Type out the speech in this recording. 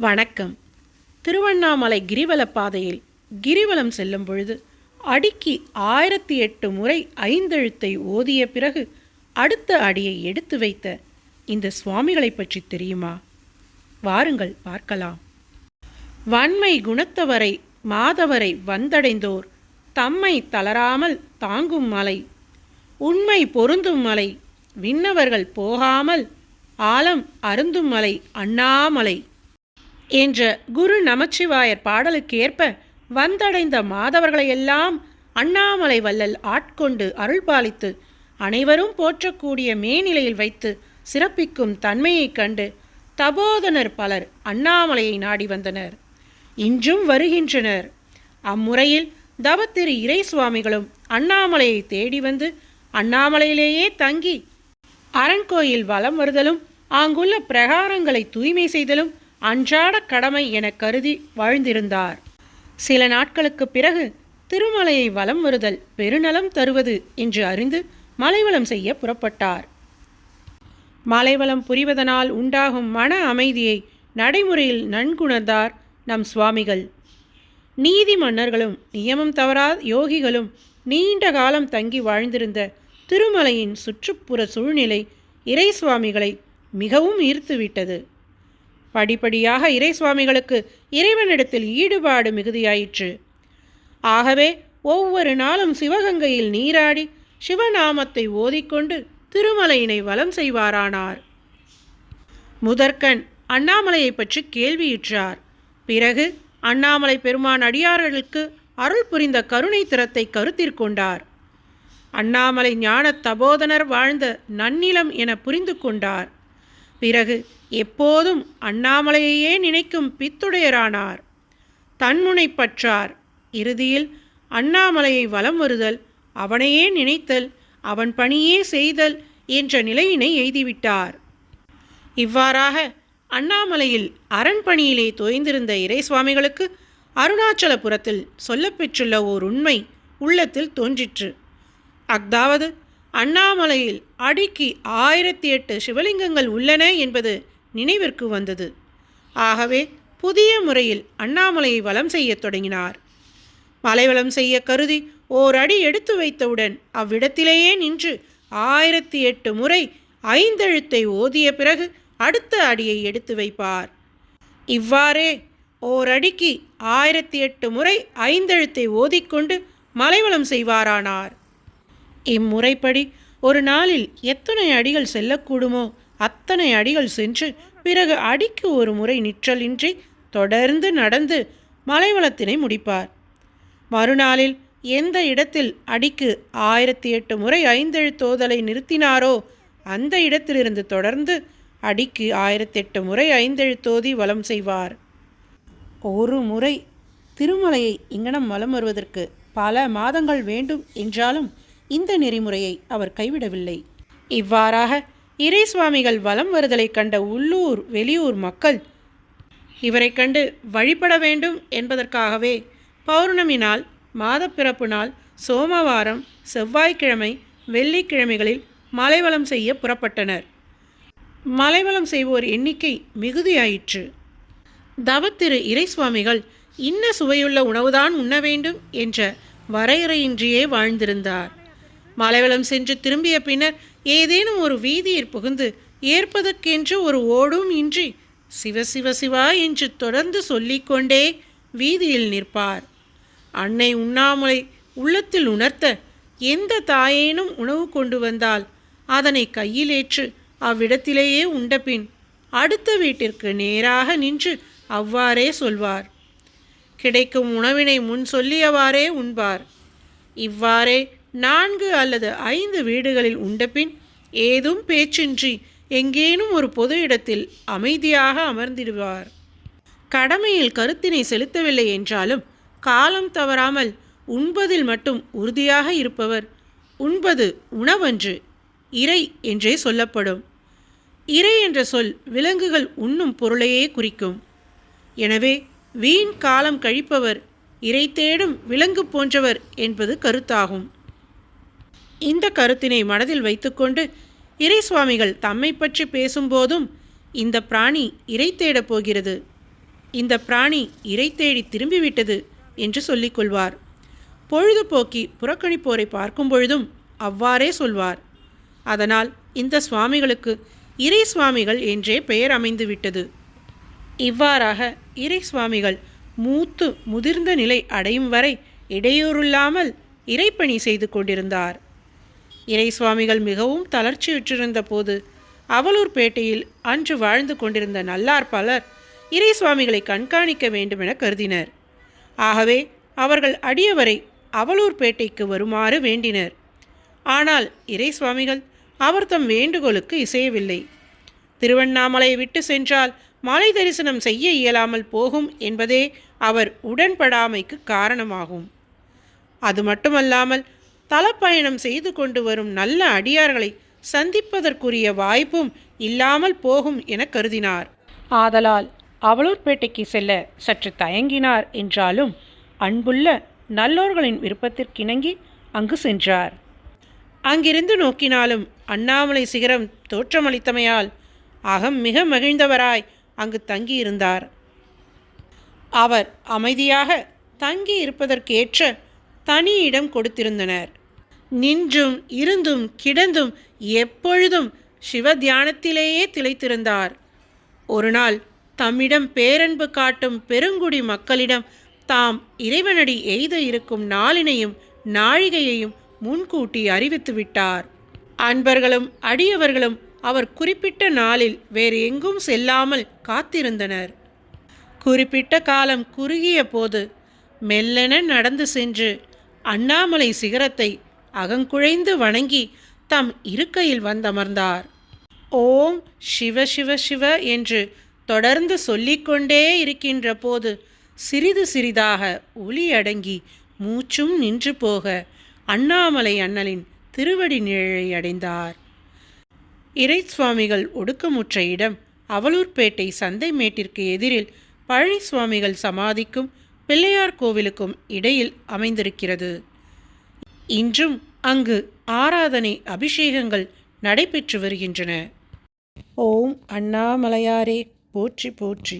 வணக்கம். திருவண்ணாமலை கிரிவல பாதையில் கிரிவலம் செல்லும் பொழுது அடிக்கு ஆயிரத்தி எட்டு முறை ஐந்தெழுத்தை ஓதிய பிறகு அடுத்த அடியை எடுத்து வைத்த இந்த சுவாமிகளை பற்றி தெரியுமா? வாருங்கள் பார்க்கலாம். வன்மை குணத்தவரை மாதவரை வந்தடைந்தோர் தம்மை தளராமல் தாங்கும் மலை உண்மை பொருந்தும் மலை விண்ணவர்கள் போகாமல் ஆலம் அருந்தும் மலை அண்ணாமலை என்ற குரு நமச்சிவாயர் பாடலுக்கு ஏற்ப வந்தடைந்த மாதவர்களையெல்லாம் அண்ணாமலை வள்ளல் ஆட்கொண்டு அருள்பாலித்து அனைவரும் போற்றக்கூடிய மேநிலையில் வைத்து சிறப்பிக்கும் தன்மையைக் கண்டு தபோதனர் பலர் அண்ணாமலையை நாடி வந்தனர். இன்றும் வருகின்றனர். அம்முறையில் தவத்திரு இறை சுவாமிகளும் அண்ணாமலையை தேடி வந்து அண்ணாமலையிலேயே தங்கி அரண்கோயில் வலம் வருதலும் அங்குள்ள பிரகாரங்களை தூய்மை செய்தலும் அன்றாட கடமை என கருதி வாழ்ந்திருந்தார். சில நாட்களுக்கு பிறகு திருமலையை வலம் வருதல் பெருநலம் தருவது என்று அறிந்து மலைவளம் செய்ய புறப்பட்டார். மலைவளம் புரிவதனால் உண்டாகும் மன அமைதியை நடைமுறையில் நன்குணர்ந்தார் நம் சுவாமிகள். நீதி மன்னர்களும் நியமம் தவறாத யோகிகளும் நீண்ட காலம் தங்கி வாழ்ந்திருந்த திருமலையின் சுற்றுப்புற சூழ்நிலை இறை சுவாமிகளை மிகவும் ஈர்த்துவிட்டது. படிப்படியாக இறை சுவாமிகளுக்கு இறைவனிடத்தில் ஈடுபாடு மிகுதியாயிற்று. ஆகவே ஒவ்வொரு நாளும் சிவகங்கையில் நீராடி சிவநாமத்தை ஓதிக்கொண்டு திருமலையினை வலம் செய்வாரானார். முதற்கண் அண்ணாமலையை பற்றி கேள்வியுற்றார் பிறகு அண்ணாமலை பெருமான் அடியார்களுக்கு அருள் புரிந்த கருணை திறத்தை கருத்திற்கொண்டார் அண்ணாமலை ஞான தபோதனர் வாழ்ந்த நன்னிலம் என புரிந்து கொண்டார். பிறகு எப்போதும் அண்ணாமலையையே நினைக்கும் பித்துடையரானார். தன்முனைப்பற்றார் இறுதியில் அண்ணாமலையை வலம் வருதல் அவனையே நினைத்தல் அவன் பணியே செய்தல் என்ற நிலையினை எய்திவிட்டார். இவ்வாறாக அண்ணாமலையில் அரண்பணியிலே தோய்ந்திருந்த இறைசுவாமிகளுக்கு அருணாச்சலபுரத்தில் சொல்லப்பெற்றுள்ள ஓர் உண்மை உள்ளத்தில் தோன்றிற்று. அஃதாவது அண்ணாமலையில் அடிக்கு ஆயிரத்தி எட்டு சிவலிங்கங்கள் உள்ளன என்பது நினைவிற்கு வந்தது. ஆகவே புதிய முறையில் அண்ணாமலையை வலம் செய்யத் தொடங்கினார். மலைவளம் செய்ய கருதி ஓர் அடி எடுத்து வைத்தவுடன் அவ்விடத்திலேயே நின்று ஆயிரத்தி எட்டு முறை ஐந்தெழுத்தை ஓதிய பிறகு அடுத்த அடியை எடுத்து வைப்பார். இவ்வாறே ஓர் அடிக்கு ஆயிரத்தி எட்டு முறை ஐந்தெழுத்தை ஓதிக்கொண்டு மலைவளம் செய்வாரானார். இம்முறைப்படி ஒரு நாளில் எத்தனை அடிகள் செல்லக்கூடுமோ அத்தனை அடிகள் சென்று பிறகு அடிக்கு ஒரு முறை நிற்றலின்றி தொடர்ந்து நடந்து மலைவளத்தினை முடிப்பார். மறுநாளில் எந்த இடத்தில் அடிக்கு ஆயிரத்தி எட்டு முறை ஐந்தெழுத்தோதலை நிறுத்தினாரோ அந்த இடத்திலிருந்து தொடர்ந்து அடிக்கு ஆயிரத்தெட்டு முறை ஐந்தெழுத்தோதி வலம் செய்வார். ஒரு முறை திருமலையை இங்கனம் வலம் வருவதற்கு பல மாதங்கள் வேண்டும் என்றாலும் இந்த நெறிமுறையை அவர் கைவிடவில்லை. இவ்வாறாக இறை சுவாமிகள் வலம் வருதலை கண்ட உள்ளூர் வெளியூர் மக்கள் இவரை கண்டு வழிபட வேண்டும் என்பதற்காகவே பௌர்ணமி நாள் மாதப்பிறப்பு நாள் சோமவாரம் செவ்வாய்க்கிழமை வெள்ளிக்கிழமைகளில் மலைவளம் செய்ய புறப்பட்டனர். மலைவளம் செய்வோர் எண்ணிக்கை மிகுதியாயிற்று. தவத்திரு இறை சுவாமிகள் இன்ன சுவையுள்ள உணவுதான் உண்ண வேண்டும் என்ற வரையறையின்றியே வாழ்ந்திருந்தார். மலைவளம் சென்று திரும்பிய பின்னர் ஏதேனும் ஒரு வீதியில் புகுந்து ஏற்பதற்கென்று ஒரு ஓடும் இன்றி சிவ சிவ சிவா என்று தொடர்ந்து சொல்லிக்கொண்டே வீதியில் நிற்பார். அன்னை உண்ணாமலை உள்ளத்தில் உணர்த்த எந்த தாயேனும் உணவு கொண்டு வந்தால் அதனை கையிலேற்று அவ்விடத்திலேயே உண்டபின் அடுத்த வீட்டிற்கு நேராக நின்று அவ்வாறே சொல்வார். கிடைக்கும் உணவினை முன் சொல்லியவாறே உண்பார். இவ்வாறே நான்கு அல்லது ஐந்து வீடுகளில் உண்டபின் ஏதும் பேச்சின்றி எங்கேனும் ஒரு பொது இடத்தில் அமைதியாக அமர்ந்திடுவார். கடமையில் கருத்தினை செலுத்தவில்லை என்றாலும் காலம் தவறாமல் உண்பதில் மட்டும் உறுதியாக இருப்பவர் உண்பது உணவன்று இறை என்றே சொல்லப்படும். இறை என்ற சொல் விலங்குகள் உண்ணும் பொருளையே குறிக்கும். எனவே வீண் காலம் கழிப்பவர் இறை தேடும் விலங்கு போன்றவர் என்பது கருத்தாகும். இந்த கருத்தினை மனதில் வைத்துக்கொண்டு இறை சுவாமிகள் தம்மை பற்றி பேசும்போதும் இந்த பிராணி இறை தேடப் போகிறது. இந்த பிராணி இறை தேடி திரும்பிவிட்டது என்று சொல்லிக்கொள்வார் பொழுதுபோக்கி புறக்கணிப்போரை பார்க்கும் பொழுதும் அவ்வாறே சொல்வார். அதனால் இந்த சுவாமிகளுக்கு இறை சுவாமிகள் என்றே பெயர் அமைந்துவிட்டது இவ்வாறாக இறை சுவாமிகள் மூத்து முதிர்ந்த நிலை அடையும் வரை இடையூறில்லாமல் இறைப்பணி செய்து கொண்டிருந்தார். இறை சுவாமிகள் மிகவும் தளர்ச்சியுற்றிருந்த போது அவலூர்பேட்டையில் அன்று வாழ்ந்து கொண்டிருந்த நல்லார் பலர் இறை சுவாமிகளை கண்காணிக்க வேண்டுமென கருதினர். ஆகவே அவர்கள் அடியவரை அவலூர்பேட்டைக்கு வருமாறு வேண்டினர். ஆனால் இறை சுவாமிகள் அவர் தம் வேண்டுகோளுக்கு இசையவில்லை. திருவண்ணாமலை விட்டு சென்றால் மலை தரிசனம் செய்ய இயலாமல் போகும் என்பதே அவர் உடன்படாமைக்கு காரணமாகும். அது மட்டுமல்லாமல் தலப்பயணம் செய்து கொண்டு வரும் நல்ல அடியார்களை சந்திப்பதற்குரிய வாய்ப்பும் இல்லாமல் போகும் என கருதினார். ஆதலால் அவலூர்பேட்டைக்கு செல்ல சற்று தயங்கினார் என்றாலும் அன்புள்ள நல்லோர்களின் விருப்பத்திற்கிணங்கி அங்கு சென்றார். அங்கிருந்து நோக்கினாலும் அண்ணாமலை சிகரம் தோற்றமளித்தமையால் அகம் மிக மகிழ்ந்தவராய் அங்கு தங்கியிருந்தார். அவர் அமைதியாக தங்கி இருப்பதற்கேற்ற தனி இடம் கொடுத்திருந்தனர். நின்றும் இருந்தும் கிடந்தும் எப்பொழுதும் சிவ தியானத்திலேயே திளைத்திருந்தார். ஒருநாள் தம்மிடம் பேரன்பு காட்டும் பெருங்குடி மக்களிடம் தாம் இறைவனடி எய்த இருக்கும் நாளினையும் நாழிகையையும் முன்கூட்டி அறிவித்து விட்டார். அன்பர்களும் அடியவர்களும் அவர் குறிப்பிட்ட நாளில் வேறு எங்கும் செல்லாமல் காத்திருந்தனர். குறிப்பிட்ட காலம் குறுகிய போது மெல்லென நடந்து சென்று அண்ணாமலை சிகரத்தை அகங்குழைந்து வணங்கி தம் இருக்கையில் வந்தமர்ந்தார். ஓம் சிவ சிவ சிவ என்று தொடர்ந்து சொல்லிக்கொண்டே இருக்கின்ற போது சிறிது சிறிதாக ஒளி அடங்கி மூச்சும் நின்று போக அண்ணாமலை அண்ணலின் திருவடி நிழலை அடைந்தார். இறை சுவாமிகள் ஒடுக்கமுற்ற இடம் அவலூர்பேட்டை சந்தை மேட்டிற்கு எதிரில் பழனி சுவாமிகள் சமாதிக்கும் பிள்ளையார் கோவிலுக்கும் இடையில் அமைந்திருக்கிறது. இன்றும் அங்கு ஆராதனை அபிஷேகங்கள் நடைபெற்று வருகின்றன. ஓம் அண்ணாமலையாரே போற்றி போற்றி.